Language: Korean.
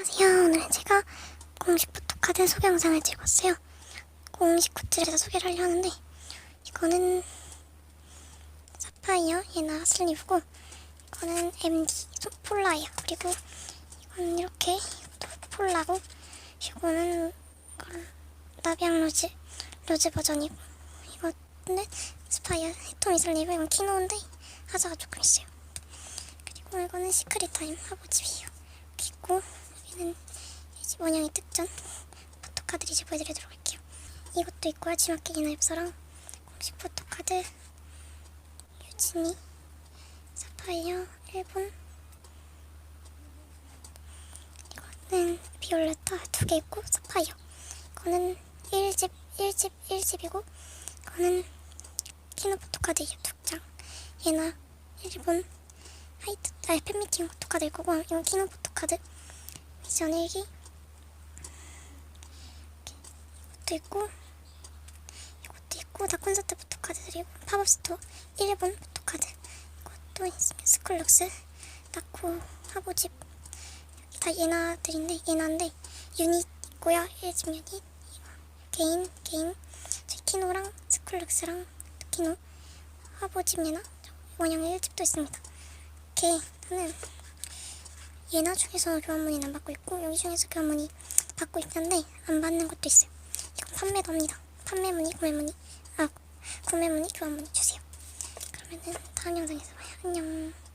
안녕하세요. 오늘 제가 공식 포토카드 소개 영상을 찍었어요. 공식 굿즈에서 소개를 하려 하는데 이거는 사파이어 예나 슬리브고 이거는 MD 소- 폴라예요. 그리고 이거는 이렇게 또 폴라고 이거는 나비앙 로즈 로즈 버전이고 이거는 스파이어 히토미 슬리브 이건 키노인데 하자가 조금 있어요. 그리고 이거는 시크릿 타임 화보집이에요. 여기 있고 이제 원형의 특전 포토카드를 이제 보여드리도록 할게요. 이것도 있고요. 지마켓이나 엽서랑 공식 포토카드 유진이 사파이어 일본 이거는 비올레타 두 개 있고 사파이어 이거는 1집 1집 1집이고 이거는 키노 포토카드예요. 두 장. 얘나 일본 하이트 아 팬미팅 포토카드 일 거고 이건 키노 포토카드 미션 일기? 이것도 있고 이것도 있고 다 콘서트 포토카드들이고 팝업 스토어 일본 포토카드. 이것도 있으면 스쿨럭스. 나코 화보집. 다 예나들인데 예나인데 유닛 있고요. 1집 유닛. 개인 개인. 키노랑 스쿨럭스랑 키노 화보집 예나? 원형 1집도 있습니다. 이렇게 저는 예나 중에서 교환문의는 안 받고 있고 여기 중에서 교환문의 받고 있는데 안 받는 것도 있어요. 이건 판매도 합니다. 판매 문의, 구매 문의, 아 구매 문의, 교환 문의 주세요. 그러면은 다음 영상에서 봐요. 안녕.